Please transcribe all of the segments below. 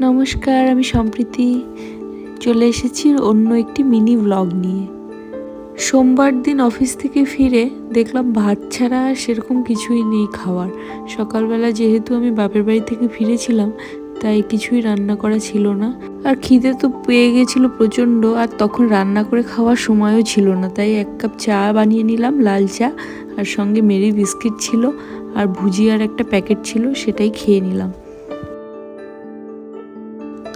নমস্কার, আমি সম্প্রীতি। চলে এসেছি অন্য একটি মিনি ব্লগ নিয়ে। সোমবার দিন অফিস থেকে ফিরে দেখলাম ভাত ছাড়া আর সেরকম কিছুই নেই খাওয়ার। সকালবেলা যেহেতু আমি বাপের বাড়ি থেকে ফিরেছিলাম, তাই কিছুই রান্না করা ছিল না। আর খিদে তো পেয়ে গেছিল প্রচণ্ড, আর তখন রান্না করে খাওয়ার সময়ও ছিল না। তাই এক কাপ চা বানিয়ে নিলাম, লাল চা, আর সঙ্গে মেরি বিস্কিট ছিল, আর ভুজিয়ার একটা প্যাকেট ছিল, সেটাই খেয়ে নিলাম।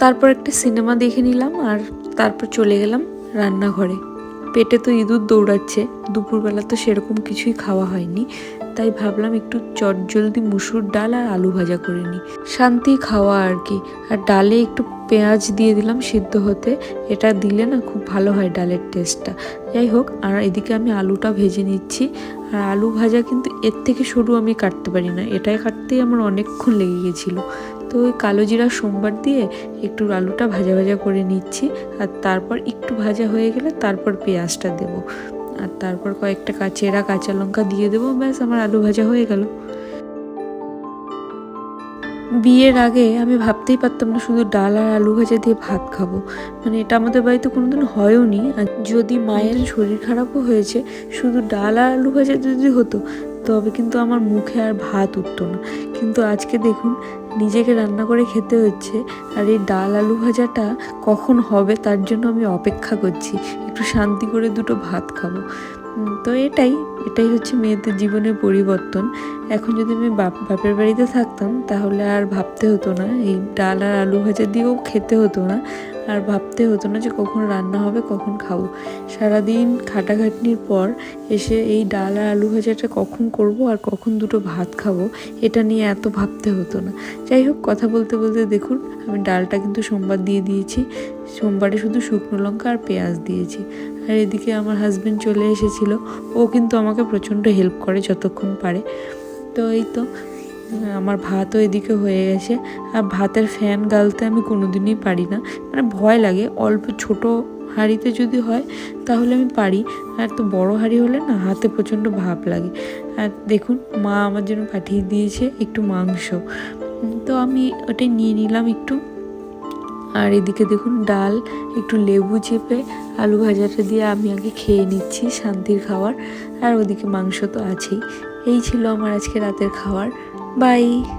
তারপর একটা সিনেমা দেখে নিলাম আর তারপর চলে গেলাম রান্নাঘরে। পেটে তো ইঁদুর দৌড়াচ্ছে, দুপুরবেলা তো সেরকম কিছুই খাওয়া হয়নি, তাই ভাবলাম একটু চটজলদি মুসুর ডাল আর আলু ভাজা করে নিই। শান্তি খাওয়া আর কি, আর ডালে একটু পেঁয়াজ দিয়ে দিলাম সিদ্ধ হতে, এটা দিলে না খুব ভালো হয় ডালের টেস্টটা যাই হোক, আর এদিকে আমি আলুটা ভেজে নিচ্ছি, আর আলু ভাজা কিন্তু এর থেকে সরু আমি কাটতে পারি না, এটাই কাটতেই আমার অনেকক্ষণ লেগে গেছিল। তো ওই কালো জিরা সোমবার দিয়ে একটু আলুটা ভাজা ভাজা করে নিচ্ছি, আর তারপর একটু ভাজা হয়ে গেলে তারপর পেঁয়াজটা দেব। আর তারপর কয়েকটা কাঁচেরা কাঁচা লঙ্কা দিয়ে দেবো, ব্যাস আমার আলু ভাজা হয়ে গেল। বিয়ের আগে আমি ভাবতেই পারতাম না শুধু ডাল আর আলু ভাজা দিয়ে ভাত খাব। মানে এটা আমাদের বাড়িতে কোনোদিন হয়ও নি আর যদি মায়ের শরীর খারাপও হয়েছে, শুধু ডাল আর আলু ভাজা যদি হতো তবে কিন্তু আমার মুখে আর ভাত উঠতো না। কিন্তু আজকে দেখুন, নিজেকে রান্না করে খেতে হচ্ছে আর এই ডাল আলু ভাজাটা কখন হবে তার জন্য আমি অপেক্ষা করছি। একটু শান্তি করে দুটো ভাত খাব। তো এটাই এটাই হচ্ছে মেয়েদের জীবনের পরিবর্তন। এখন যদি আমি বাপ, বাপের বাড়িতে থাকতাম তাহলে আর ভাবতে হতো না, এই ডাল আর আলু ভাজা দিয়েও খেতে হতো না। আর ভাবতে হতো না যে কখন রান্না হবে, কখন খাব। সারাদিন খাটাখাটনির পর এসে এই ডাল আর আলু ভাজাটা কখন করব আর কখন দুটো ভাত খাব, এটা নিয়ে এত ভাবতে হতো না। যাই হোক, কথা বলতে বলতে দেখুন, আমি ডালটা কিন্তু সোমবার দিয়ে দিয়েছি। সোমবারে শুধু শুকনো লঙ্কা আর পেঁয়াজ দিয়েছি। আর এদিকে আমার হাজব্যান্ড চলে এসেছিল, ও কিন্তু আমাকে প্রচণ্ড হেল্প করে যতক্ষণ পারে। তো এই তো আমার ভাতও এদিকে হয়ে গেছে। আর ভাতের ফ্যান গালতে আমি কোনোদিনই পারি না। মানে ভয় লাগে, অল্প ছোট হাঁড়িতে যদি হয় তাহলে আমি পারি। আর তো বড় হাঁড়ি হলে না হাতে প্রচণ্ড ভাপ লাগে। আর দেখুন, মা আমার জন্য পাঠিয়ে দিয়েছে একটু মাংস। তো আমি ওটাই নিয়ে নিলাম একটু। আর এদিকে দেখুন, ডাল, একটু লেবু চেপে আলু ভাজাটা দিয়ে আমি আগে খেয়ে নিচ্ছি শান্তির খাবার আর ওদিকে মাংস তো আছেই। এই ছিল আমার আজকে রাতের খাবার Bye.